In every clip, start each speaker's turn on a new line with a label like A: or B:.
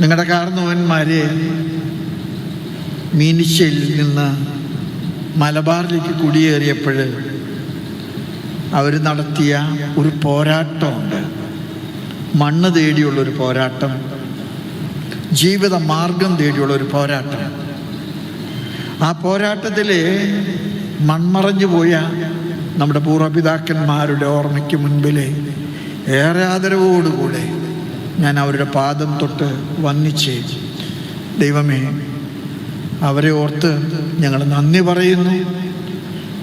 A: നിങ്ങളുടെ കാർന്നവന്മാരെ മീനിശ്ശയിൽ നിന്ന് മലബാറിലേക്ക് കുടിയേറിയപ്പോൾ അവർ നടത്തിയ ഒരു പോരാട്ടമുണ്ട്. മണ്ണ് തേടിയുള്ള ഒരു പോരാട്ടം ജീവിത മാർഗം തേടിയുള്ള ഒരു പോരാട്ടം. ആ പോരാട്ടത്തിൽ മൺമറഞ്ഞു പോയ നമ്മുടെ പൂർവപിതാക്കന്മാരുടെ ഓർമ്മയ്ക്ക് മുൻപിൽ ഏറെ ആദരവോടുകൂടെ ഞാൻ അവരുടെ പാദം തൊട്ട് വന്നിച്ച് ദൈവമേ അവരെ ഓർത്ത് ഞങ്ങൾ നന്ദി പറയുന്നു.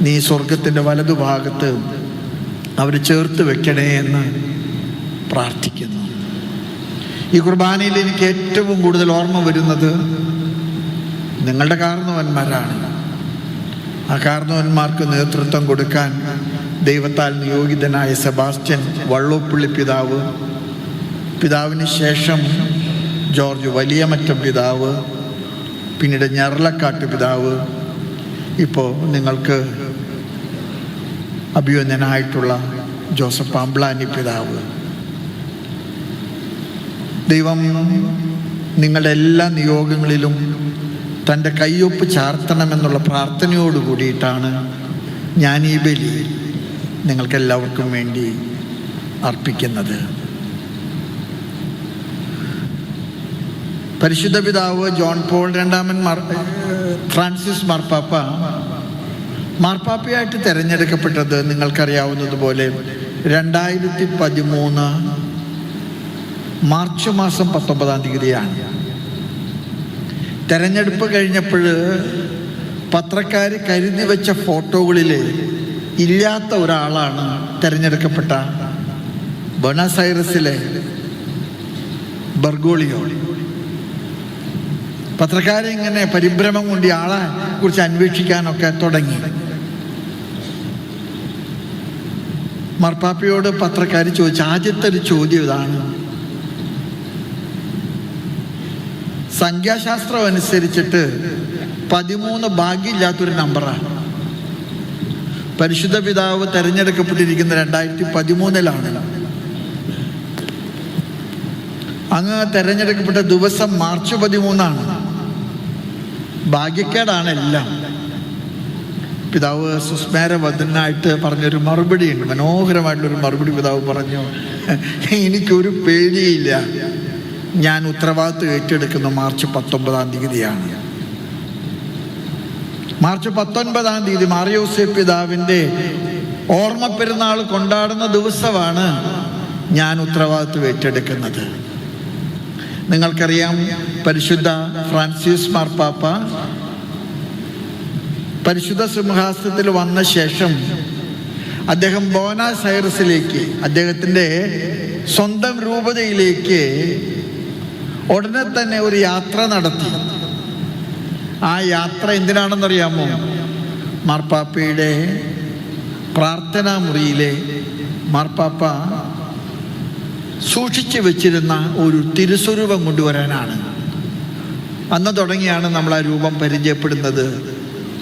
A: നീ സ്വർഗത്തിന്റെ വലതുഭാഗത്ത് അവർ ചേർത്ത് വെക്കണേ എന്ന് പ്രാർത്ഥിക്കുന്നു. ഈ കുർബാനയിൽ എനിക്ക് ഏറ്റവും കൂടുതൽ ഓർമ്മ വരുന്നത് നിങ്ങളുടെ കാരണവന്മാരാണ് ആ കാരണവന്മാർക്ക് നേതൃത്വം കൊടുക്കാൻ ദൈവത്താൽ നിയോഗിതനായ സെബാസ്റ്റ്യൻ വള്ളോപ്പള്ളി പിതാവ് പിതാവിന് ശേഷം ജോർജ് വലിയമറ്റം പിതാവ് പിന്നീട് ഞെറലക്കാട്ട് പിതാവ്. ഇപ്പോൾ നിങ്ങൾക്ക് അഭിവന്ദനായിട്ടുള്ള ജോസഫ് അംബ്ലാനി പിതാവ്. ദൈവം നിങ്ങളുടെ എല്ലാ നിയോഗങ്ങളിലും തന്റെ കയ്യൊപ്പ് ചാർത്തണമെന്നുള്ള പ്രാർത്ഥനയോട് കൂടിയിട്ടാണ് ഞാൻ ഈ ബലി നിങ്ങൾക്കെല്ലാവർക്കും വേണ്ടി അർപ്പിക്കുന്നത്. പരിശുദ്ധ പിതാവ് ജോൺ പോൾ രണ്ടാമൻ മാർ ഫ്രാൻസിസ് മാർപ്പാപ്പ. മാർപ്പാപ്പയായിട്ട് തിരഞ്ഞെടുക്കപ്പെട്ടത് നിങ്ങൾക്കറിയാവുന്നതുപോലെ രണ്ടായിരത്തി പതിമൂന്ന് മാർച്ച് മാസം പത്തൊമ്പതാം തീയതിയാണ്. തെരഞ്ഞെടുപ്പ് കഴിഞ്ഞപ്പോൾ പത്രക്കാർ കരുതി വെച്ച ഫോട്ടോകളിൽ ഇല്ലാത്ത ഒരാളാണ് തിരഞ്ഞെടുക്കപ്പെട്ട ബൊണസൈറസിലെ ബർഗോളിയോളി ബർഗോളിയോ. പത്രക്കാരെ ഇങ്ങനെ പരിഭ്രമം കൊണ്ട് ആളെ കുറിച്ച് അന്വേഷിക്കാനൊക്കെ തുടങ്ങി. മാർപ്പാപ്പയോട് പത്രക്കാർ ചോദിച്ച ആദ്യത്തെ ഒരു ചോദ്യം ഇതാണ്. സംഖ്യാശാസ്ത്രം അനുസരിച്ചിട്ട് പതിമൂന്ന് ഭാഗ്യമില്ലാത്തൊരു നമ്പറാണ് പരിശുദ്ധ പിതാവ് തെരഞ്ഞെടുക്കപ്പെട്ടിരിക്കുന്ന രണ്ടായിരത്തി പതിമൂന്നിലാണ് അങ്ങ് തെരഞ്ഞെടുക്കപ്പെട്ട ദിവസം മാർച്ച് പതിമൂന്നാണ്. ഭാഗ്യക്കേടാണ് എല്ലാം. പിതാവ് സുസ്മേരവദനായിട്ട് പറഞ്ഞൊരു മറുപടി ഉണ്ട് മനോഹരമായിട്ടുള്ളൊരു മറുപടി പിതാവ് പറഞ്ഞു. എനിക്കൊരു പേടിയില്ല. ഞാൻ ഉത്തരവാദിത്വം ഏറ്റെടുക്കുന്ന മാർച്ച് പത്തൊമ്പതാം തീയതിയാണ്. മാർച്ച് പത്തൊൻപതാം തീയതി മാറിയോസെ പിതാവിന്റെ ഓർമ്മ പെരുന്നാൾ കൊണ്ടാടുന്ന ദിവസമാണ് ഞാൻ ഉത്തരവാദിത്വം ഏറ്റെടുക്കുന്നത്. നിങ്ങൾക്കറിയാം പരിശുദ്ധ ഫ്രാൻസിസ് മാർപ്പാപ്പ പരിശുദ്ധ സിംഹാസനത്തിൽ വന്ന ശേഷം അദ്ദേഹം ബോനാസ് ഐറസിലേക്ക് അദ്ദേഹത്തിന്റെ സ്വന്തം രൂപതയിലേക്ക് ഉടനെ തന്നെ ഒരു യാത്ര നടത്തി. ആ യാത്ര എന്തിനാണെന്നറിയാമോ? മാർപ്പാപ്പയുടെ പ്രാർത്ഥനാ മുറിയിലെ മാർപ്പാപ്പ സൂക്ഷിച്ചു വെച്ചിരുന്ന ഒരു തിരുസ്വരൂപം കൊണ്ടുവരാനാണ്. അന്ന് തുടങ്ങിയാണ് നമ്മൾ ആ രൂപം പരിചയപ്പെടുന്നത്.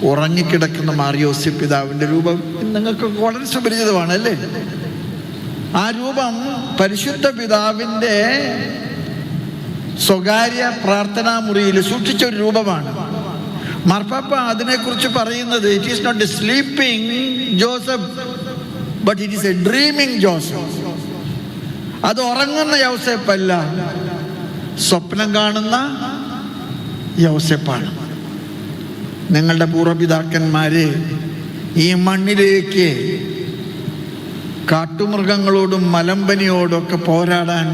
A: ഉറങ്ങിക്കിടക്കുന്ന മാറിയോസി പിതാവിന്റെ രൂപം നിങ്ങൾക്ക് വളരെ സുപരിചിതമാണ് അല്ലേ? ആ രൂപം പരിശുദ്ധ പിതാവിന്റെ സ്വകാര്യ പ്രാർത്ഥനാ മുറിയിൽ സൂക്ഷിച്ച ഒരു രൂപമാണ്. മാർപ്പാപ്പ അതിനെക്കുറിച്ച് പറയുന്നത് it is not a sleeping Joseph but it is a dreaming Joseph അത് ഉറങ്ങുന്ന യൗസേപ്പല്ല സ്വപ്നം കാണുന്ന യൗസേപ്പാണ്. നിങ്ങളുടെ പൂർവപിതാക്കന്മാരെ ഈ മണ്ണിലേക്ക് കാട്ടുമൃഗങ്ങളോടും മലമ്പനിയോടൊക്കെ പോരാടാൻ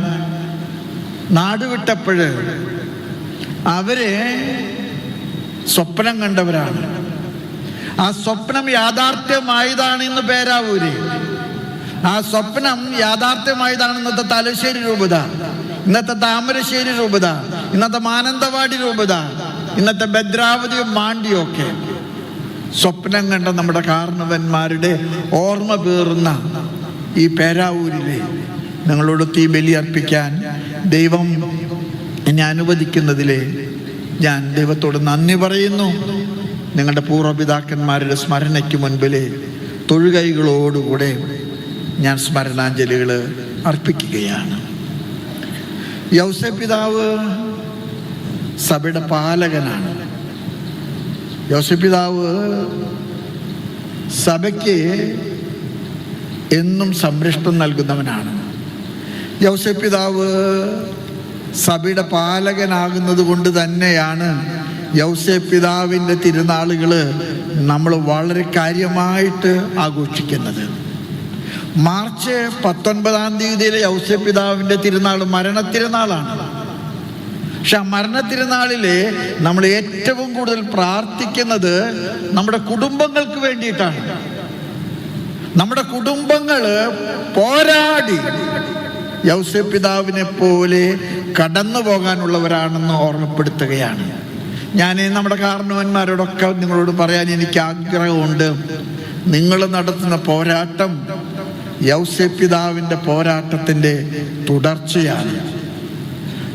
A: നാടുവിട്ടപ്പോൾ അവരെ സ്വപ്നം കണ്ടവരാണ്. ആ സ്വപ്നം യാഥാർത്ഥ്യമായതാണ് ഇന്ന് പേരാവൂര്. ആ സ്വപ്നം യാഥാർത്ഥ്യമായതാണ് ഇന്നത്തെ തലശ്ശേരി രൂപത ഇന്നത്തെ താമരശ്ശേരി രൂപത ഇന്നത്തെ മാനന്തവാടി രൂപത ഇന്നത്തെ ഭദ്രാവതിയും മാണ്ടിയും ഒക്കെ സ്വപ്നം കണ്ട നമ്മുടെ കാരണവന്മാരുടെ ഓർമ്മ പേറുന്ന ഈ പേരാവൂരിലെ നിങ്ങളോട് തീ ബലി അർപ്പിക്കാൻ ദൈവം എന്നെ അനുവദിക്കുന്നതിലെ ഞാൻ ദൈവത്തോട് നന്ദി പറയുന്നു. നിങ്ങളുടെ പൂർവപിതാക്കന്മാരുടെ സ്മരണയ്ക്ക് മുൻപിലെ തൊഴുകൈകളോടുകൂടെ ഞാൻ സ്മരണാഞ്ജലികൾ അർപ്പിക്കുകയാണ്. യൗസ പിതാവ് സഭയുടെ പാലകനാണ്. യോസഫ് പിതാവ് സഭയ്ക്ക് എന്നും സംരക്ഷണം നൽകുന്നവനാണ്. യോസഫ് പിതാവ് സഭയുടെ പാലകനാകുന്നത് കൊണ്ട് തന്നെയാണ് യൗസഫ് പിതാവിന്റെ തിരുനാളുകൾ നമ്മൾ വളരെ കാര്യമായിട്ട് ആഘോഷിക്കുന്നത്. മാർച്ച് പത്തൊൻപതാം തീയതിയിലെ യൗസഫ് പിതാവിന്റെ തിരുനാൾ മരണത്തിരുനാളാണ് പക്ഷെ ആ മരണത്തിരുനാളിൽ നമ്മൾ ഏറ്റവും കൂടുതൽ പ്രാർത്ഥിക്കുന്നത് നമ്മുടെ കുടുംബങ്ങൾക്ക് വേണ്ടിയിട്ടാണ്. നമ്മുടെ കുടുംബങ്ങൾ പോരാടി. യൗസപിതാവിനെ പോലെ കടന്നു പോകാനുള്ളവരാണെന്ന് ഓർമ്മപ്പെടുത്തുകയാണ്. ഞാൻ നമ്മുടെ കാരണവന്മാരോടൊക്കെ നിങ്ങളോട് പറയാൻ എനിക്ക് ആഗ്രഹമുണ്ട്. നിങ്ങൾ നടത്തുന്ന പോരാട്ടം യൗസപിതാവിന്റെ പോരാട്ടത്തിന്റെ തുടർച്ചയാണ്.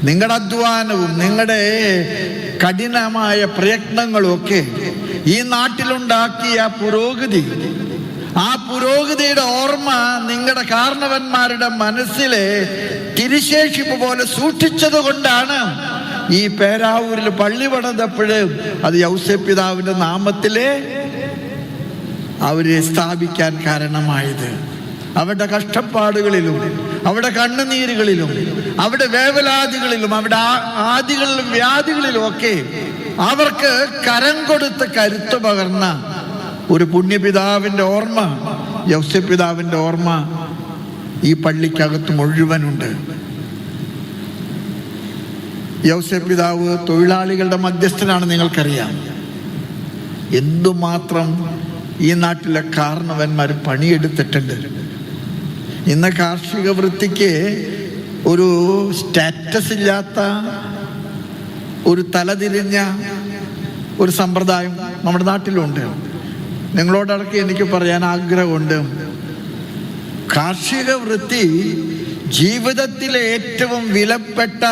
A: നിങ്ങളുടെ അധ്വാനവും നിങ്ങളുടെ കഠിനമായ പ്രയത്നങ്ങളും ഒക്കെ ഈ നാട്ടിലുണ്ടാക്കിയ പുരോഗതി ആ പുരോഗതിയുടെ ഓർമ്മ നിങ്ങളുടെ കാരണവന്മാരുടെ മനസ്സിലെ തിരിശേഷിപ്പ് പോലെ സൂക്ഷിച്ചത് കൊണ്ടാണ് ഈ പേരാവൂരിൽ പള്ളി പണിതപ്പോഴും അത് യൗസപിതാവിന്റെ നാമത്തിലെ അവരെ സ്ഥാപിക്കാൻ കാരണമായത്. അവരുടെ കഷ്ടപ്പാടുകളിലും അവരുടെ കണ്ണുനീരുകളിലും അവരുടെ വേവലാദികളിലും അവിടെ ആദികളിലും വ്യാധികളിലും ഒക്കെ അവർക്ക് കരം കൊടുത്ത് കരുത്ത് പകർന്ന ഒരു പുണ്യപിതാവിന്റെ ഓർമ്മ യൗസ്യപിതാവിന്റെ ഓർമ്മ ഈ പള്ളിക്കകത്ത് മുഴുവനുണ്ട്. യൗസ്യപിതാവ് തൊഴിലാളികളുടെ മധ്യസ്ഥനാണ് നിങ്ങൾക്കറിയാം. എന്തുമാത്രം ഈ നാട്ടിലെ കാരണവന്മാർ പണിയെടുത്തിട്ടുണ്ട്. ഇന്ന് കാർഷിക വൃത്തിക്ക് ഒരു സ്റ്റാറ്റസ് ഇല്ലാത്ത ഒരു തലതിരിഞ്ഞ ഒരു സമ്പ്രദായം നമ്മുടെ നാട്ടിലുണ്ട്. നിങ്ങളോടടക്കം എനിക്ക് പറയാൻ ആഗ്രഹമുണ്ട്. കാർഷിക വൃത്തി ജീവിതത്തിലെ ഏറ്റവും വിലപ്പെട്ട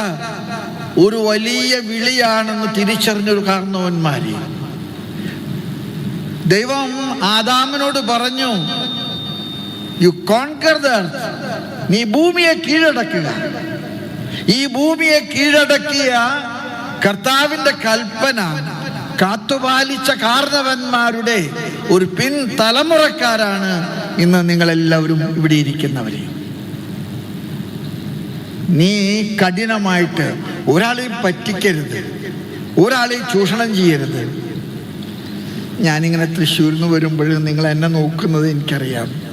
A: ഒരു വലിയ വിളിയാണെന്ന് തിരിച്ചറിഞ്ഞൊരു കാരണവന്മാര്. ദൈവം ആദാമിനോട് പറഞ്ഞു യു കോൺകർ ദ നീ ഭൂമിയെ കീഴടക്കുക. ഈ ഭൂമിയെ കീഴടക്കിയ കർത്താവിന്റെ കൽപ്പന കാത്തുപാലിച്ച കാർണവന്മാരുടെ ഒരു പിൻ തലമുറക്കാരാണ് ഇന്ന് നിങ്ങളെല്ലാവരും ഇവിടെ ഇരിക്കുന്നവരെ. നീ കഠിനമായിട്ട് ഒരാളെയും പറ്റിക്കരുത്. ഒരാളെയും ചൂഷണം ചെയ്യരുത്. ഞാനിങ്ങനെ തൃശ്ശൂരിൽ നിന്ന് വരുമ്പോഴും നിങ്ങൾ എന്നെ നോക്കുന്നത് എനിക്കറിയാം.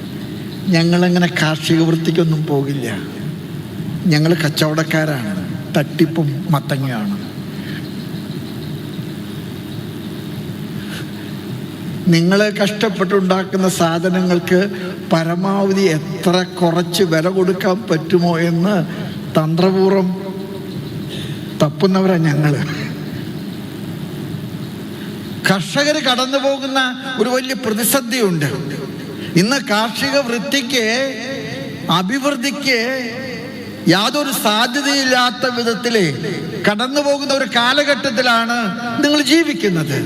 A: ഞങ്ങളങ്ങനെ കാർഷിക വൃത്തിക്കൊന്നും പോകില്ല. ഞങ്ങൾ കച്ചവടക്കാരാണ്. തട്ടിപ്പും മത്തങ്ങയാണ് നിങ്ങൾ കഷ്ടപ്പെട്ടുണ്ടാക്കുന്ന സാധനങ്ങൾക്ക് പരമാവധി എത്ര കുറച്ച് വില കൊടുക്കാൻ പറ്റുമോ എന്ന് തന്ത്രപൂർവം തപ്പുന്നവരാണ് ഞങ്ങൾ കർഷകർ കടന്നു പോകുന്ന ഒരു വലിയ പ്രതിസന്ധിയുണ്ട്. ഇന്ന് കാർഷിക വൃത്തിക്ക് അഭിവൃദ്ധിക്ക് യാതൊരു സാധ്യതയില്ലാത്ത വിധത്തിൽ കടന്നു പോകുന്ന ഒരു കാലഘട്ടത്തിലാണ് നിങ്ങൾ ജീവിക്കുന്നത്.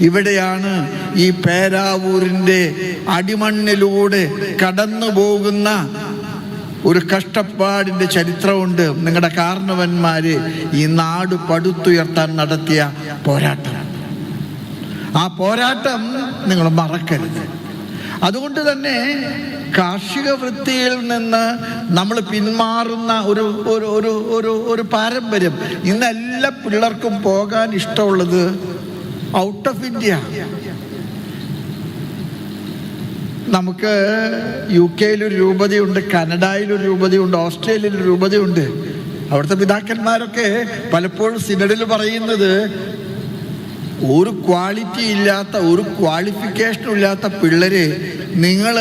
A: ഇവിടെയാണ് ഈ പേരാവൂരിന്റെ അടിമണ്ണിലൂടെ കടന്നു പോകുന്ന ഒരു കഷ്ടപ്പാടിന്റെ ചരിത്രമുണ്ട്. നിങ്ങളുടെ കാരണവന്മാര് ഈ നാട് പടുത്തുയർത്താൻ നടത്തിയ പോരാട്ടം. ആ പോരാട്ടം നിങ്ങൾ മറക്കരുത്. അതുകൊണ്ട് തന്നെ കാർഷിക വൃത്തിയിൽ നിന്ന് നമ്മൾ പിന്മാറുന്ന ഒരു ഒരു ഒരു ഒരു പാരമ്പര്യം. ഇന്ന് എല്ലാ പിള്ളേർക്കും പോകാൻ ഇഷ്ടമുള്ളത് ഔട്ട് ഓഫ് ഇന്ത്യ നമുക്ക് യു കെയിൽ ഒരു രൂപതയുണ്ട് കനഡയിലൊരു രൂപതയുണ്ട് ഓസ്ട്രേലിയയിൽ ഒരു രൂപതയുണ്ട്. അവിടുത്തെ പിതാക്കന്മാരൊക്കെ പലപ്പോഴും സിനഡിൽ പറയുന്നത് ഒരു ക്വാളിറ്റി ഇല്ലാത്ത ഒരു ക്വാളിഫിക്കേഷനും ഇല്ലാത്ത പിള്ളേരെ നിങ്ങൾ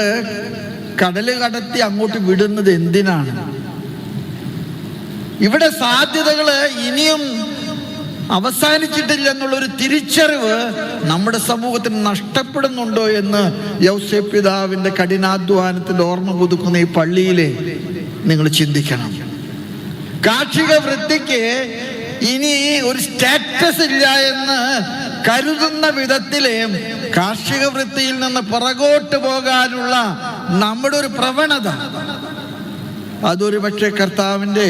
A: കടൽ കടത്തി അങ്ങോട്ട് വിടുന്നത് എന്തിനാണ്? ഇവിടെ സാധ്യതകൾ ഇനിയും അവസാനിച്ചിട്ടില്ല എന്നുള്ളൊരു തിരിച്ചറിവ് നമ്മുടെ സമൂഹത്തിന് നഷ്ടപ്പെടുന്നുണ്ടോ എന്ന് യൗസേ പിതാവിന്റെ കഠിനാധ്വാനത്തിന്റെ ഓർമ്മ പുതുക്കുന്ന ഈ പള്ളിയിലെ നിങ്ങൾ ചിന്തിക്കണം. കാർഷിക വൃത്തിക്ക് ഇനി ഒരു സ്റ്റാറ്റസ് ഇല്ല എന്ന് കരുതുന്ന വിധത്തിലെ കാർഷിക വൃത്തിയിൽ നിന്ന് പുറകോട്ട് പോകാനുള്ള നമ്മുടെ ഒരു പ്രവണത. അതൊരു പക്ഷേ കർത്താവിന്റെ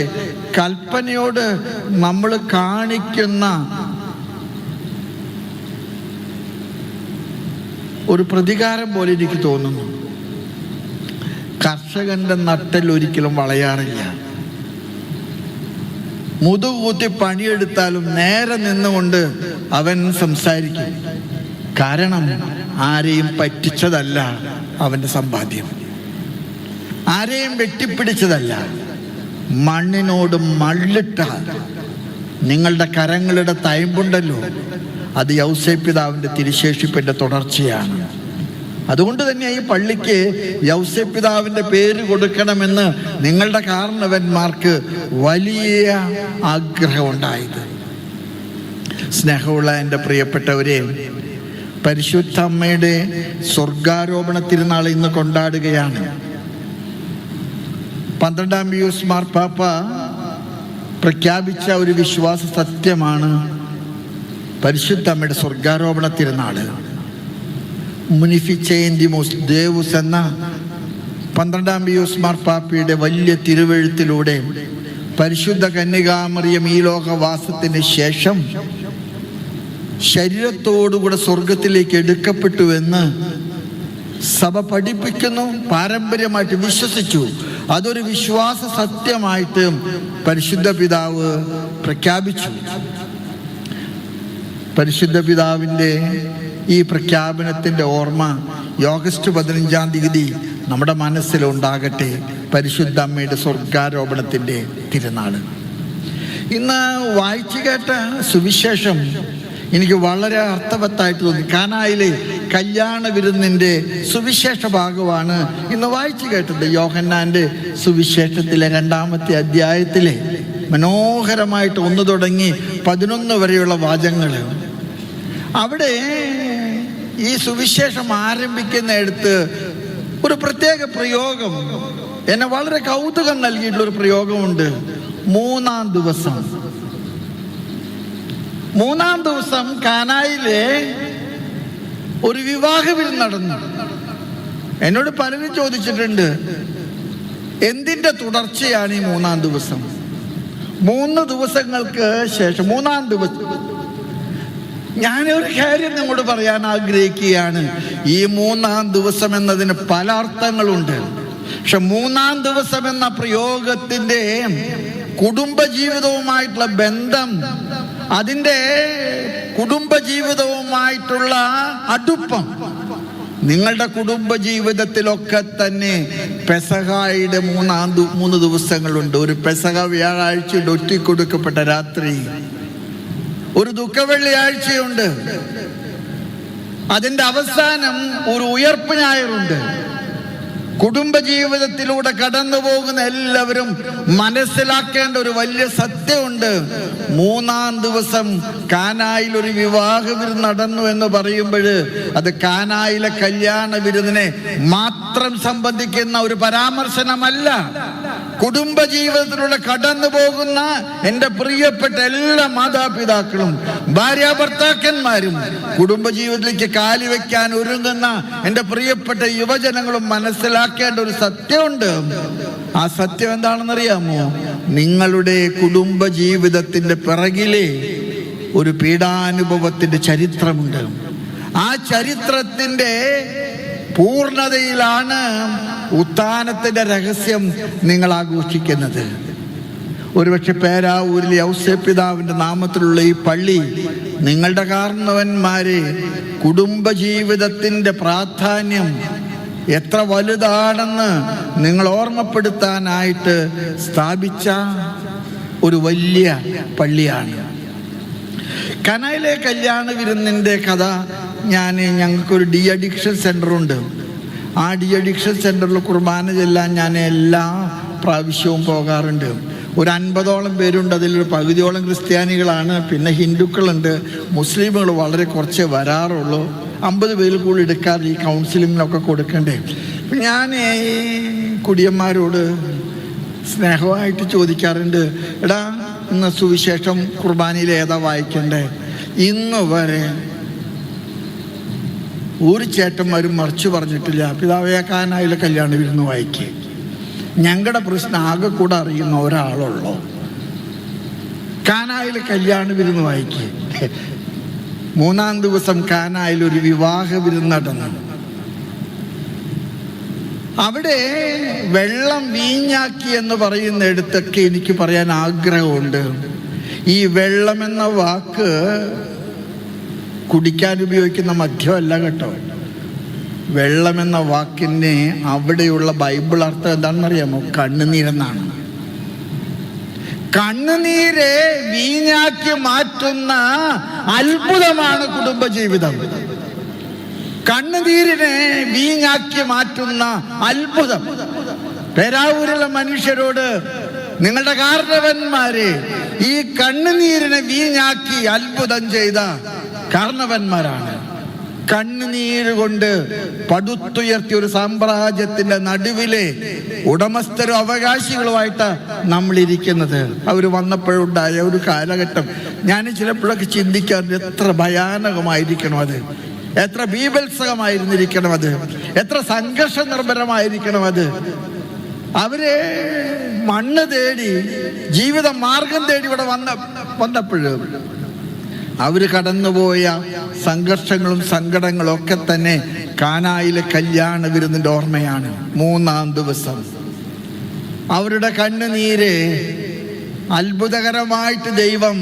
A: കൽപ്പനയോട് നമ്മൾ കാണിക്കുന്ന ഒരു പ്രതികാരം പോലെ എനിക്ക് തോന്നുന്നു. കർഷകന്റെ നട്ടൽ ഒരിക്കലും വളയാറില്ല. മുതുകൂത്തി പണിയെടുത്താലും നേരെ നിന്നുകൊണ്ട് അവൻ സംസാരിക്കും. കാരണം ആരെയും പറ്റിച്ചതല്ല അവന്റെ സമ്പാദ്യം. ആരെയും വെട്ടിപ്പിടിച്ചതല്ല. മണ്ണിനോട് മള്ളിട്ട നിങ്ങളുടെ കരങ്ങളുടെ തയമ്പുണ്ടല്ലോ അത് യൗസേപിതാവിന്റെ തിരുശേഷിപ്പിന്റെ തുടർച്ചയാണ്. അതുകൊണ്ട് തന്നെ ഈ പള്ളിക്ക് യൗസ്യപിതാവിന്റെ പേര് കൊടുക്കണമെന്ന് നിങ്ങളുടെ കാരണവന്മാർക്ക് വലിയ ആഗ്രഹമുണ്ടായത്. സ്നേഹമുള്ള എന്റെ പ്രിയപ്പെട്ടവരെ പരിശുദ്ധ അമ്മയുടെ സ്വർഗാരോപണ തിരുനാൾ ഇന്ന് കൊണ്ടാടുകയാണ്. പന്ത്രണ്ടാം പിയൂസ് മാർപ്പാപ്പ പ്രഖ്യാപിച്ച ഒരു വിശ്വാസ സത്യമാണ് പരിശുദ്ധ അമ്മയുടെ സ്വർഗാരോപണ തിരുനാൾ മുനിഫിച്ചേന്തിമോസ് ദേവുസ് എന്ന പന്ത്രണ്ടാം പിയൂസ് മാർപ്പാപ്പയുടെ വലിയ തിരുവഴുത്തിലൂടെ പരിശുദ്ധ കന്യകാമറിയം ഈ ലോകവാസത്തിന് ശേഷം ശരീരത്തോടുകൂടെ സ്വർഗത്തിലേക്ക് എടുക്കപ്പെട്ടുവെന്ന് സഭ പഠിപ്പിക്കുന്നു പാരമ്പര്യമായിട്ട് വിശ്വസിച്ചു. അതൊരു വിശ്വാസ സത്യമായിട്ട് പരിശുദ്ധ പിതാവ് പ്രഖ്യാപിച്ചു. പരിശുദ്ധ പിതാവിന്റെ ഈ പ്രഖ്യാപനത്തിന്റെ ഓർമ്മ ഓഗസ്റ്റ് പതിനഞ്ചാം തീയതി നമ്മുടെ മനസ്സിലുണ്ടാകട്ടെ പരിശുദ്ധ അമ്മയുടെ സ്വർഗാരോപണത്തിന്റെ തിരുനാൾ ഇന്ന് വായിച്ചു കേട്ട സുവിശേഷം എനിക്ക് വളരെ അർത്ഥവത്തായിട്ട് തോന്നി. കാനായിലെ കല്യാണ വിരുന്നിന്റെ സുവിശേഷ ഭാഗമാണ് ഇന്ന് വായിച്ചു കേട്ടത് യോഹന്നാന്റെ സുവിശേഷത്തിലെ രണ്ടാമത്തെ അധ്യായത്തിലെ മനോഹരമായിട്ട് ഒന്ന് തുടങ്ങി പതിനൊന്ന് വരെയുള്ള വാചകങ്ങൾ അവിടെ ഈ സുവിശേഷം ആരംഭിക്കുന്നിടത്ത് ഒരു പ്രത്യേക പ്രയോഗം. എന്നെ വളരെ കൗതുകം നൽകിയിട്ടുള്ള ഒരു പ്രയോഗമുണ്ട്. മൂന്നാം ദിവസം. മൂന്നാം ദിവസം കാനായിലെ ഒരു വിവാഹ വിരുന്ന് നടന്നു. എന്നോട് പലരും ചോദിച്ചിട്ടുണ്ട് എന്തിന്റെ തുടർച്ചയാണ് ഈ മൂന്നാം ദിവസം? മൂന്ന് ദിവസങ്ങൾക്ക് ശേഷം മൂന്നാം ദിവസം ഞാൻ ഒരു കാര്യം നിങ്ങളോട് പറയാൻ ആഗ്രഹിക്കുകയാണ്. ഈ മൂന്നാം ദിവസം എന്നതിന് പല അർത്ഥങ്ങളുണ്ട്. പക്ഷെ മൂന്നാം ദിവസം എന്ന പ്രയോഗത്തിന്റെ കുടുംബജീവിതവുമായിട്ടുള്ള ബന്ധം അതിന്റെ കുടുംബജീവിതവുമായിട്ടുള്ള അടുപ്പം നിങ്ങളുടെ കുടുംബ ജീവിതത്തിലൊക്കെ തന്നെ പെസഹായുടെ മൂന്നാം മൂന്ന് ദിവസങ്ങളുണ്ട്. ഒരു പെസഹ വ്യാഴാഴ്ചയുടെ ഒറ്റിക്കൊടുക്കപ്പെട്ട രാത്രി ഒരു ദുഃഖവെള്ളിയാഴ്ചയുണ്ട് അതിന്റെ അവസാനം ഒരു ഉയർപ്പ് ഞായറുണ്ട്. കുടുംബജീവിതത്തിലൂടെ കടന്നു പോകുന്ന എല്ലാവരും മനസ്സിലാക്കേണ്ട ഒരു വലിയ സത്യമുണ്ട്. മൂന്നാം ദിവസം കാനായിൽ ഒരു വിവാഹ വിരുന്ന് നടന്നു എന്ന് പറയുമ്പോൾ അത് കാനായിലെ കല്യാണ വിരുന്നിനെ മാത്രം സംബന്ധിക്കുന്ന ഒരു പരാമർശനമല്ല. കുടുംബജീവിതത്തിലൂടെ കടന്നു പോകുന്ന എന്റെ പ്രിയപ്പെട്ട എല്ലാ മാതാപിതാക്കളും ഭാര്യ ഭർത്താക്കന്മാരും കുടുംബജീവിതത്തിലേക്ക് കാലി വെക്കാൻ ഒരുങ്ങുന്ന എന്റെ പ്രിയപ്പെട്ട യുവജനങ്ങളും മനസ്സിലാക്കേണ്ട ഒരു സത്യമുണ്ട്. ആ സത്യം എന്താണെന്നറിയാമോ? നിങ്ങളുടെ കുടുംബ ജീവിതത്തിന്റെ പിറകിലെ ഒരു പീഡാനുഭവത്തിന്റെ ചരിത്രമുണ്ട്. ആ ചരിത്രത്തിന്റെ പൂർണതയിലാണ് ഉത്ഥാനത്തിന്റെ രഹസ്യം നിങ്ങൾ ആഘോഷിക്കുന്നത്. ഒരുപക്ഷെ പേരാവൂരിലെ ഔസ്യപിതാവിന്റെ നാമത്തിലുള്ള ഈ പള്ളി നിങ്ങളുടെ കാരണവന്മാരെ കുടുംബജീവിതത്തിന്റെ പ്രാധാന്യം എത്ര വലുതാണെന്ന് നിങ്ങൾ ഓർമ്മപ്പെടുത്താനായിട്ട് സ്ഥാപിച്ച ഒരു വലിയ പള്ളിയാണ്. കനയിലെ കല്യാണ വിരുന്നിന്റെ കഥ ഞാൻ ഞങ്ങൾക്കൊരു ഡി അഡിക്ഷൻ സെന്ററുണ്ട് ആ ഡി അഡിക്ഷൻ സെന്ററിൽ കുർബാന ചെല്ലാൻ ഞാൻ എല്ലാ പ്രാവശ്യവും പോകാറുണ്ട്. ഒരു അൻപതോളം പേരുണ്ട്. അതിലൊരു പകുതിയോളം ക്രിസ്ത്യാനികളാണ്. പിന്നെ ഹിന്ദുക്കളുണ്ട്. മുസ്ലിമുകൾ വളരെ കുറച്ചേ വരാറുള്ളൂ. അമ്പത് പേരിൽ കൂടുതൽ എടുക്കാറില്ല. ഈ കൗൺസിലിങ്ങിനൊക്കെ കൊടുക്കണ്ടേ. ഞാൻ ഈ കുടിയന്മാരോട് സ്നേഹമായിട്ട് ചോദിക്കാറുണ്ട്. എടാ ഇന്ന് സുവിശേഷം കുർബാനയിൽ ഏതാ വായിക്കണ്ടേ? ഇന്ന് വരെ ഒരു ചേട്ടന്മാരും മറിച്ച് പറഞ്ഞിട്ടില്ല. പിതാവേ കാനായിലെ കല്യാണ വിരുന്ന് വായിക്കുക ഞങ്ങളുടെ പ്രശ്നം ആകെ കൂടെ അറിയുന്ന ഒരാളുള്ളോ. കാനായിൽ കല്യാണ വിരുന്ന് വായിക്കുക മൂന്നാം ദിവസം കാനായിൽ ഒരു വിവാഹ വിരുന്ന് നടന്നു. അവിടെ വെള്ളം വീഞ്ഞാക്കി എന്ന് പറയുന്നിടത്തൊക്കെ എനിക്ക് പറയാൻ ആഗ്രഹമുണ്ട്. ഈ വെള്ളം എന്ന വാക്ക് കുടിക്കാൻ ഉപയോഗിക്കുന്ന മദ്യമല്ല കേട്ടോ. വെള്ളം എന്ന വാക്കിന് അവിടെയുള്ള ബൈബിൾ അർത്ഥം എന്താണെന്നറിയാമോ? കണ്ണുനീരെന്നാണ്. കണ്ണുനീരെ വീഞ്ഞാക്കി മാറ്റുന്ന അത്ഭുതമാണ് കുടുംബജീവിതം. കണ്ണുനീരിനെ വീഞ്ഞാക്കി മാറ്റുന്ന അത്ഭുതം. പേരാവൂരിലെ മനുഷ്യരോട് നിങ്ങളുടെ കാരണവന്മാരെ ഈ കണ്ണുനീരിനെ വീഞ്ഞാക്കി അത്ഭുതം ചെയ്ത കാരണവന്മാരാണ് കണ്ണുനീര് കൊണ്ട് പടുത്തുയർത്തിയ ഒരു സാമ്രാജ്യത്തിന്റെ നടുവിലെ ഉടമസ്ഥരും അവകാശികളുമായിട്ട് നമ്മൾ ഇരിക്കുന്നത് അവർ വന്നപ്പോഴുണ്ടായ ഒരു കാലഘട്ടം. ഞാൻ ചിലപ്പോഴൊക്കെ ചിന്തിക്കാറുണ്ട് എത്ര ഭയാനകമായിരിക്കണം അത്. എത്ര ബീഭത്സകമായിരുന്നിരിക്കണം അത്. എത്ര സംഘർഷ നിർഭരമായിരിക്കണം അത്. അവരെ മണ്ണ് തേടി ജീവിത മാർഗം തേടി ഇവിടെ വന്ന വന്നപ്പോഴും അവർ കടന്നുപോയ സംഘർഷങ്ങളും സങ്കടങ്ങളും ഒക്കെ തന്നെ കാനായിലെ കല്യാണ വിരുന്നിന്റെ ഓർമ്മയാണ്. മൂന്നാം ദിവസം. അവരുടെ കണ്ണുനീര് അത്ഭുതകരമായിട്ട് ദൈവം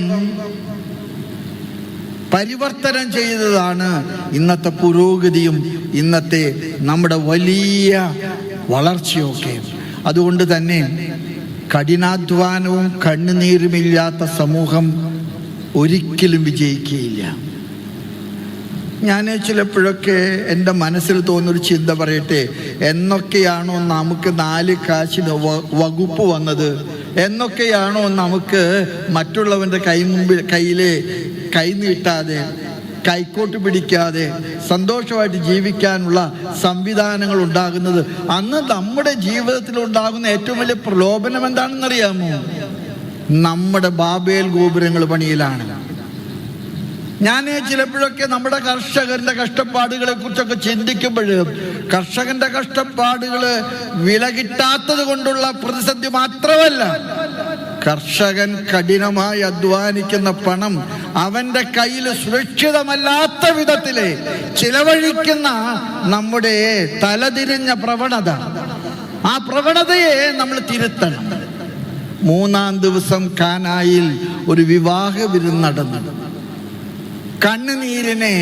A: പരിവർത്തനം ചെയ്തതാണ് ഇന്നത്തെ പുരോഗതിയും ഇന്നത്തെ നമ്മുടെ വലിയ വളർച്ചയൊക്കെ. അതുകൊണ്ട് തന്നെ കഠിനാധ്വാനവും കണ്ണുനീരുമില്ലാത്ത സമൂഹം ഒരിക്കലും വിജയിക്കുകയില്ല. ഞാൻ ചിലപ്പോഴൊക്കെ എന്റെ മനസ്സിൽ തോന്നുന്നൊരു ചിന്ത പറയട്ടെ എന്നൊക്കെയാണോ നമുക്ക് നാല് കാശിന് വകുപ്പ് വന്നത്? എന്നൊക്കെയാണോ നമുക്ക് മറ്റുള്ളവന്റെ കൈ മുമ്പിൽ കയ്യിലെ കൈ നീട്ടാതെ കൈക്കോട്ട് പിടിക്കാതെ സന്തോഷമായിട്ട് ജീവിക്കാനുള്ള സംവിധാനങ്ങൾ ഉണ്ടാകുന്നത്? അന്ന് നമ്മുടെ ജീവിതത്തിൽ ഉണ്ടാകുന്ന ഏറ്റവും വലിയ പ്രലോഭനം എന്താണെന്നറിയാമോ? നമ്മുടെ ബാബേൽ ഗോപുരങ്ങൾ പണിയിലാണ്. ഞാൻ ചിലപ്പോഴൊക്കെ നമ്മുടെ കർഷകന്റെ കഷ്ടപ്പാടുകളെ കുറിച്ചൊക്കെ ചിന്തിക്കുമ്പോൾ കർഷകന്റെ കഷ്ടപ്പാടുകൾ വില കിട്ടാത്തത് കൊണ്ടുള്ള പ്രതിസന്ധി മാത്രമല്ല കർഷകൻ കഠിനമായി അധ്വാനിക്കുന്ന പണം അവന്റെ കയ്യിൽ സുരക്ഷിതമല്ലാത്ത വിധത്തിൽ ചിലവഴിക്കുന്ന നമ്മുടെ തലതിരിഞ്ഞ പ്രവണത. ആ പ്രവണതയെ നമ്മൾ തിരുത്തണം. മൂന്നാം ദിവസം കാനായിൽ ഒരു വിവാഹ വിരുന്ന് നടന്നു. കണ്ണുനീരിനെ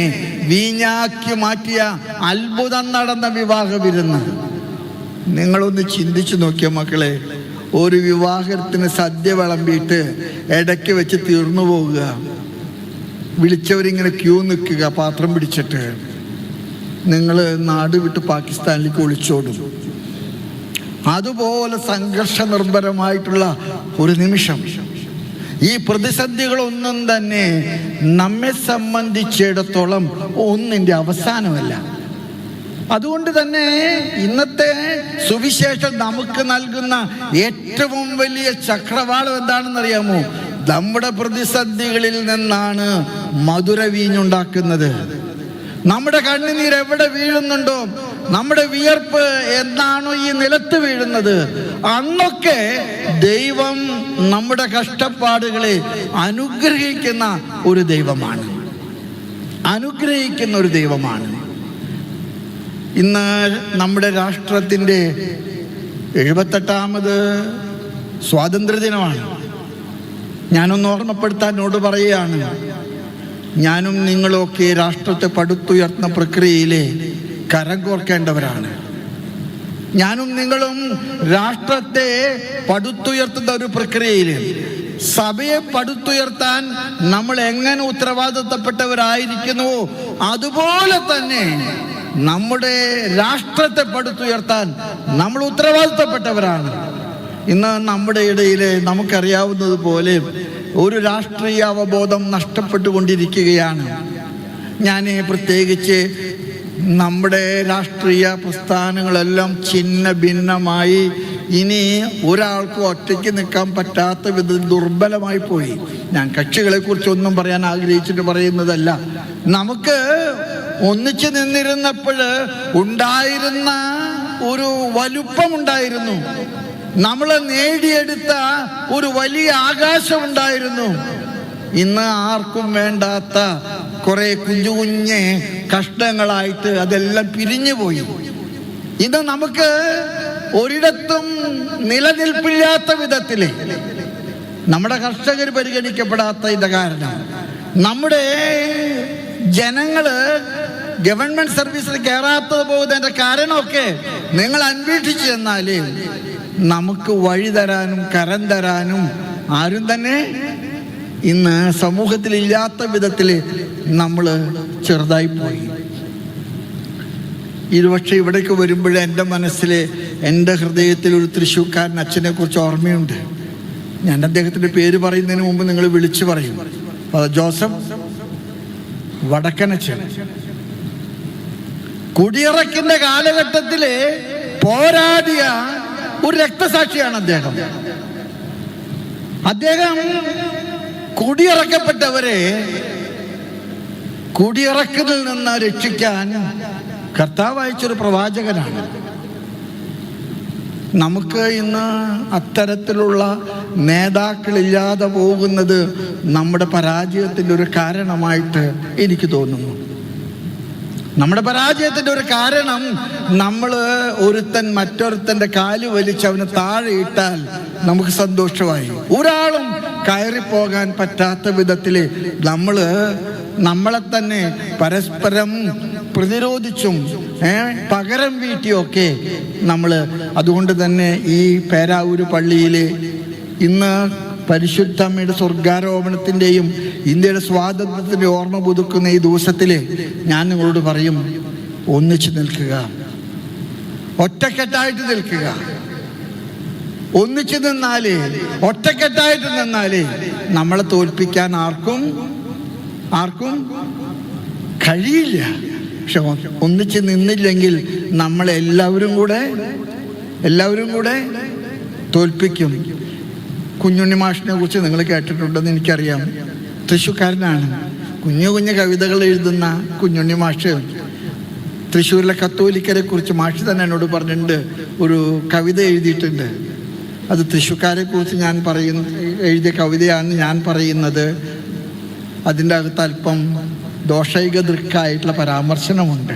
A: വീഞ്ഞാക്കി മാറ്റിയ അത്ഭുതം നടന്ന വിവാഹ വിരുന്ന്. നിങ്ങളൊന്ന് ചിന്തിച്ചു നോക്കിയ മക്കളെ? ഒരു വിവാഹത്തിന് സദ്യ വിളമ്പിയിട്ട് ഇടയ്ക്ക് വെച്ച് തീർന്നു പോകുക വിളിച്ചവരിങ്ങനെ ക്യൂ നിൽക്കുക പാത്രം പിടിച്ചിട്ട്. നിങ്ങൾ നാട് വിട്ട് പാകിസ്ഥാനിലേക്ക് ഒളിച്ചോടും. അതുപോലെ സംഘർഷ നിർഭരമായിട്ടുള്ള ഒരു നിമിഷം. ഈ പ്രതിസന്ധികളൊന്നും തന്നെ നമ്മെ സംബന്ധിച്ചിടത്തോളം ഒന്നിന്റെ അവസാനമല്ല. അതുകൊണ്ട് തന്നെ ഇന്നത്തെ സുവിശേഷം നമുക്ക് നൽകുന്ന ഏറ്റവും വലിയ ചക്രവാളം എന്താണെന്നറിയാമോ? നമ്മുടെ പ്രതിസന്ധികളിൽ നിന്നാണ് മധുര വീഞ്ഞുണ്ടാക്കുന്നത് നമ്മുടെ കണ്ണുനീർ എവിടെ വീഴുന്നുണ്ടോ? നമ്മുടെ വിയർപ്പ് എന്നാണോ ഈ നിലത്ത് വീഴുന്നത്? അന്നൊക്കെ ദൈവം നമ്മുടെ കഷ്ടപ്പാടുകളെ അനുഗ്രഹിക്കുന്ന ഒരു ദൈവമാണ്. അനുഗ്രഹിക്കുന്ന ഒരു ദൈവമാണ്. ഇന്ന് നമ്മുടെ രാഷ്ട്രത്തിന്റെ എഴുപത്തെട്ടാമത് സ്വാതന്ത്ര്യദിനമാണ്. ഞാനൊന്ന് ഓർമ്മപ്പെടുത്താനോട് പറയുകയാണ്. ഞാനും നിങ്ങളൊക്കെ രാഷ്ട്രത്തെ പടുത്തുയർത്തുന്ന പ്രക്രിയയിലെ കരം കോർക്കേണ്ടവരാണ്. ഞാനും നിങ്ങളും രാഷ്ട്രത്തെ പടുത്തുയർത്തുന്ന ഒരു പ്രക്രിയയിൽ സഭയെ പടുത്തുയർത്താൻ നമ്മൾ എങ്ങനെ ഉത്തരവാദിത്തപ്പെട്ടവരായിരിക്കുന്നുവോ അതുപോലെ തന്നെ നമ്മുടെ രാഷ്ട്രത്തെ പടുത്തുയർത്താൻ നമ്മൾ ഉത്തരവാദിത്തപ്പെട്ടവരാണ്. ഇന്ന് നമ്മുടെ ഇടയിൽ നമുക്കറിയാവുന്നത് പോലെ ഒരു രാഷ്ട്രീയ അവബോധം നഷ്ടപ്പെട്ടുകൊണ്ടിരിക്കുകയാണ്. ഞാൻ പ്രത്യേകിച്ച് നമ്മുടെ രാഷ്ട്രീയ പ്രസ്ഥാനങ്ങളെല്ലാം ഛിന്ന ഭിന്നമായി ഇനി ഒരാൾക്ക് ഒറ്റയ്ക്ക് നിൽക്കാൻ പറ്റാത്ത വിധത്തിൽ ദുർബലമായി പോയി. ഞാൻ കക്ഷികളെ കുറിച്ചൊന്നും പറയാൻ ആഗ്രഹിച്ചിട്ട് പറയുന്നതല്ല. നമുക്ക് ഒന്നിച്ചു നിന്നിരുന്നപ്പോൾ ഉണ്ടായിരുന്ന ഒരു വലുപ്പമുണ്ടായിരുന്നു. നമ്മൾ നേടിയെടുത്ത ഒരു വലിയ ആകാശം ഉണ്ടായിരുന്നു ഇന്ന് ആർക്കും വേണ്ടാത്ത കുറെ കുഞ്ഞു കുഞ്ഞ് കഷ്ടങ്ങളായിട്ട് അതെല്ലാം പിരിഞ്ഞു പോയി. ഇത് നമുക്ക് ഒരിടത്തും നിലനിൽപ്പില്ലാത്ത വിധത്തിൽ നമ്മുടെ കർഷകർ പരിഗണിക്കപ്പെടാത്ത ഇത് കാരണം. നമ്മുടെ ജനങ്ങൾ ഗവൺമെന്റ് സർവീസിൽ കയറാത്തത് പോകുന്നതിന്റെ കാരണമൊക്കെ നിങ്ങൾ അന്വേഷിച്ചു ചെന്നാൽ നമുക്ക് വഴി തരാനും കരം തരാനും ആരും തന്നെ ഇന്ന് സമൂഹത്തിൽ ഇല്ലാത്ത വിധത്തിൽ നമ്മൾ ചെറുതായി പോയി. ഇരുപക്ഷെ ഇവിടേക്ക് വരുമ്പോഴേ എന്റെ മനസ്സിൽ എന്റെ ഹൃദയത്തിൽ ഒരു തൃശ്ശൂക്കാരൻ അച്ഛനെ കുറിച്ച് ഓർമ്മയുണ്ട്. ഞാൻ അദ്ദേഹത്തിന്റെ പേര് പറയുന്നതിന് മുമ്പ് നിങ്ങൾ വിളിച്ചു പറയും. ജോസഫ് വടക്കനച്ഛൻ കുടിയിറക്കിന്റെ കാലഘട്ടത്തിൽ പോരാടിയ ഒരു രക്തസാക്ഷിയാണ് അദ്ദേഹം. അദ്ദേഹം കുടിയിറക്കപ്പെട്ടവരെ കുടിയിറക്കുന്നതിൽ നിന്ന് രക്ഷിക്കാൻ കർത്താവ് അയച്ചൊരു പ്രവാചകനാണ്. നമുക്ക് ഇന്ന് അത്തരത്തിലുള്ള നേതാക്കളില്ലാതെ പോകുന്നത് നമ്മുടെ പരാജയത്തിന്റെ ഒരു കാരണമായിട്ട് എനിക്ക് തോന്നുന്നു. നമ്മുടെ പരാജയത്തിന്റെ ഒരു കാരണം നമ്മൾ ഒരുത്തൻ മറ്റൊരുത്തന്റെ കാൽ വലിച്ച് അവന് താഴെ ഇട്ടാൽ നമുക്ക് സന്തോഷമായി. ഒരാളും കയറിപ്പോകാൻ പറ്റാത്ത വിധത്തിൽ നമ്മൾ നമ്മളെ തന്നെ പരസ്പരം പ്രതിരോധിച്ചും പകരം വീട്ടിയൊക്കെ നമ്മൾ അതുകൊണ്ട് തന്നെ ഈ പേരാവൂര് പള്ളിയിൽ ഇന്ന് പരിശുദ്ധമ്മയുടെ സ്വർഗാരോപണത്തിന്റെയും ഇന്ത്യയുടെ സ്വാതന്ത്ര്യത്തിന്റെ ഓർമ്മ പുതുക്കുന്ന ഈ ദിവസത്തിൽ ഞാൻ നിങ്ങളോട് പറയും ഒന്നിച്ചു നിൽക്കുക. ഒറ്റക്കെട്ടായിട്ട് നിൽക്കുക. ഒന്നിച്ചു നിന്നാലേ ഒറ്റക്കെട്ടായിട്ട് നിന്നാലേ നമ്മളെ തോൽപ്പിക്കാൻ ആർക്കും ആർക്കും കഴിയില്ല. പക്ഷെ ഒന്നിച്ച് നിന്നില്ലെങ്കിൽ നമ്മളെല്ലാവരും കൂടെ എല്ലാവരും കൂടെ തോൽപ്പിക്കും. കുഞ്ഞുണ്ണി മാഷിനെ കുറിച്ച് നിങ്ങൾ കേട്ടിട്ടുണ്ടെന്ന് എനിക്കറിയാം. തൃശ്ശൂക്കാരനാണ് കുഞ്ഞു കുഞ്ഞു കവിതകൾ എഴുതുന്ന കുഞ്ഞുണ്ണി മാഷ്. തൃശ്ശൂരിലെ കത്തോലിക്കരെ കുറിച്ച് മാഷി തന്നെ എന്നോട് പറഞ്ഞിട്ടുണ്ട്. ഒരു കവിത എഴുതിയിട്ടുണ്ട്. അത് തൃശ്ശുക്കാരെ കുറിച്ച് ഞാൻ പറയുന്ന എഴുതിയ കവിതയാണ് ഞാൻ പറയുന്നത്. അതിന്റെ അകത്ത് അല്പം ദോഷൈക ദൃക്കായിട്ടുള്ള പരാമർശനമുണ്ട്.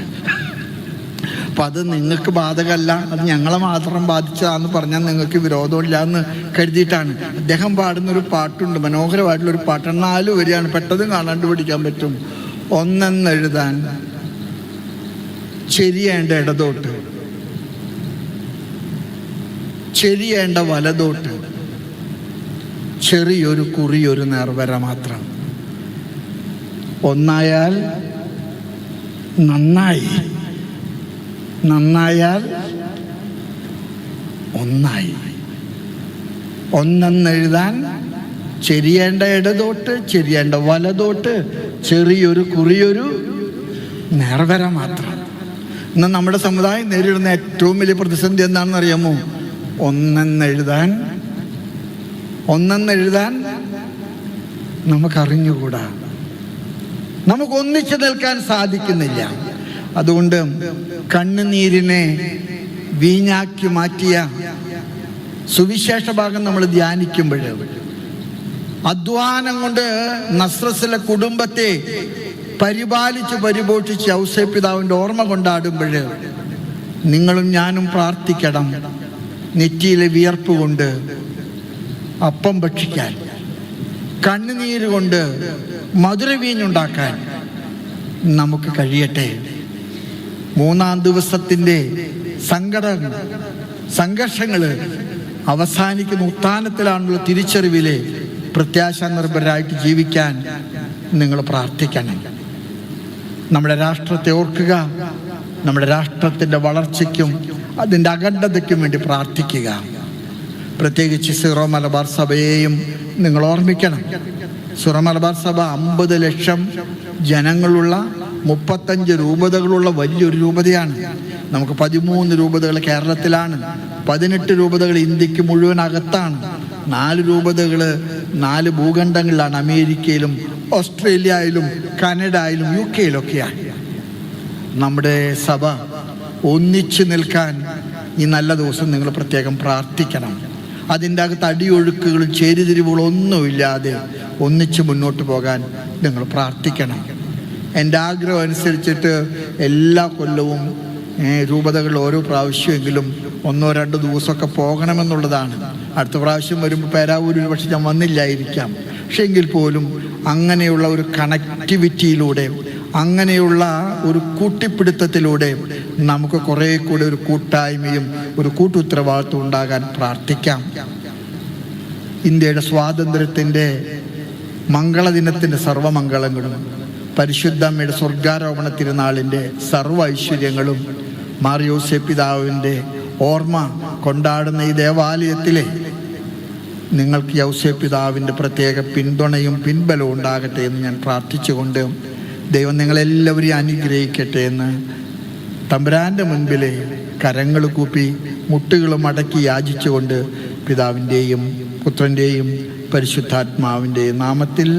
A: അപ്പം അത് നിങ്ങൾക്ക് ബാധകമല്ല അത് ഞങ്ങളെ മാത്രം ബാധിച്ചതാന്ന് പറഞ്ഞാൽ നിങ്ങൾക്ക് വിരോധമില്ല എന്ന് കരുതിയിട്ടാണ്. അദ്ദേഹം പാടുന്നൊരു പാട്ടുണ്ട് മനോഹരമായിട്ടുള്ളൊരു പാട്ട്. എന്നാലും നാല് വരികയാണ് പെട്ടതും കാണാണ്ട് പിടിക്കാൻ പറ്റും. ഒന്നെന്നെഴുതാൻ ശരിയേണ്ട ഇടതോട്ട്. ചെരിയേണ്ട വലതോട്ട് ചെറിയൊരു കുറിയൊരു നേർവര മാത്രം. ഒന്നായാൽ നന്നായി. നന്നായാൽ ഒന്നായി. ഒന്നെന്നെഴുതാൻ ചെരിയേണ്ട ഇടതോട്ട് ചെരിയേണ്ട വലതോട്ട് ചെറിയൊരു കുറിയൊരു നേർവര മാത്രം. ഇന്ന് നമ്മുടെ സമുദായം നേരിടുന്ന ഏറ്റവും വലിയ പ്രതിസന്ധി എന്താണെന്ന് അറിയാമോ ഒന്നെന്നെഴുതാൻ ഒന്നെന്നെഴുതാൻ നമുക്കറിഞ്ഞുകൂടാ. നമുക്ക് ഒന്നിച്ചു നിൽക്കാൻ സാധിക്കുന്നില്ല. അതുകൊണ്ട് കണ്ണുനീരിനെ വീഞ്ഞാക്കി മാറ്റിയ സുവിശേഷ ഭാഗം നമ്മൾ ധ്യാനിക്കുമ്പോൾ അധ്വാനം കൊണ്ട് നസ്രസിലെ കുടുംബത്തെ പരിപാലിച്ച് പരിപോഷിച്ച് ഔസേപിതാവിന്റെ ഓർമ്മ കൊണ്ടാടുമ്പോൾ നിങ്ങളും ഞാനും പ്രാർത്ഥിക്കണം. നെറ്റിയിലെ വിയർപ്പ് കൊണ്ട് അപ്പം ഭക്ഷിക്കാൻ കണ്ണുനീര് കൊണ്ട് മധുരവീഞ്ഞുണ്ടാക്കാൻ നമുക്ക് കഴിയട്ടെ. മൂന്നാം ദിവസത്തിന്റെ സങ്കട സംഘർഷങ്ങൾ അവസാനിക്കുന്ന ഉത്ഥാനത്തിലാണുള്ള തിരിച്ചറിവിലെ പ്രത്യാശ നിർഭരായിട്ട് ജീവിക്കാൻ നിങ്ങൾ പ്രാർത്ഥിക്കണം. നമ്മുടെ രാഷ്ട്രത്തെ ഓർക്കുക നമ്മുടെ രാഷ്ട്രത്തിന്റെ വളർച്ചയ്ക്കും അതിന്റെ അഖണ്ഡതയ്ക്കും വേണ്ടി പ്രാർത്ഥിക്കുക. പ്രത്യേകിച്ച് സിറോ മലബാർ സഭയെയും നിങ്ങൾ ഓർമ്മിക്കണം. സിറോ മലബാർ സഭ അമ്പത് ലക്ഷം ജനങ്ങളുള്ള മുപ്പത്തഞ്ച് രൂപതകളുള്ള വലിയൊരു രൂപതയാണ്. നമുക്ക് പതിമൂന്ന് രൂപതകൾ കേരളത്തിലാണ്. പതിനെട്ട് രൂപതകൾ ഇന്ത്യയ്ക്ക് മുഴുവൻ അകത്താണ്. നാല് രൂപതകൾ നാല് ഭൂഖണ്ഡങ്ങളിലാണ്. അമേരിക്കയിലും ഓസ്ട്രേലിയയിലും കാനഡയിലും യു കെയിലൊക്കെയാണ് നമ്മുടെ സഭ ഒന്നിച്ചു നിൽക്കാൻ ഈ നല്ല ദിവസം നിങ്ങൾ പ്രത്യേകം പ്രാർത്ഥിക്കണം. അതിന്റെ അകത്ത് അടിയൊഴുക്കുകളും ചേരിതിരിവുകളും ഒന്നുമില്ലാതെ ഒന്നിച്ച് മുന്നോട്ട് പോകാൻ നിങ്ങൾ പ്രാർത്ഥിക്കണം. എന്റെ ആഗ്രഹം അനുസരിച്ചിട്ട് എല്ലാ കൊല്ലവും രൂപതകൾ ഓരോ പ്രാവശ്യമെങ്കിലും ഒന്നോ രണ്ടോ ദിവസമൊക്കെ പോകണമെന്നുള്ളതാണ്. അടുത്ത പ്രാവശ്യം വരുമ്പോൾ പേരാവൂരിൽ പക്ഷെ ഞാൻ വന്നില്ലായിരിക്കാം. പക്ഷേ എങ്കിൽ പോലും അങ്ങനെയുള്ള ഒരു കണക്ടിവിറ്റിയിലൂടെ അങ്ങനെയുള്ള ഒരു കൂട്ടിപ്പിടുത്തത്തിലൂടെ നമുക്ക് കുറേ കൂടെ ഒരു കൂട്ടായ്മയും ഒരു കൂട്ടുത്തരവാദിത്വം ഉണ്ടാകാൻ പ്രാർത്ഥിക്കാം. ഇന്ത്യയുടെ സ്വാതന്ത്ര്യത്തിന്റെ മംഗളദിനത്തിന്റെ സർവമംഗളങ്ങളും പരിശുദ്ധമ്മയുടെ സ്വർഗാരോപണ തിരുനാളിന്റെ സർവ ഐശ്വര്യങ്ങളും മാറിയോസെ പിതാവിന്റെ ഓർമ്മ കൊണ്ടാടുന്ന ഈ ദേവാലയത്തിലെ നിങ്ങൾക്ക് യൗസെ പിതാവിന്റെ പ്രത്യേക പിന്തുണയും പിൻബലവും ഉണ്ടാകട്ടെ എന്ന് ഞാൻ പ്രാർത്ഥിച്ചുകൊണ്ട് ദൈവം നിങ്ങളെല്ലാവരെയും അനുഗ്രഹിക്കട്ടെ എന്ന് തമ്പുരാന്റെ മുൻപിലെ കരങ്ങൾ കൂപ്പി മുട്ടുകളും അടക്കി യാചിച്ചുകൊണ്ട് പിതാവിന്റെയും പുത്രന്റെയും പരിശുദ്ധാത്മാവിന്റെയും നാമത്തിൽ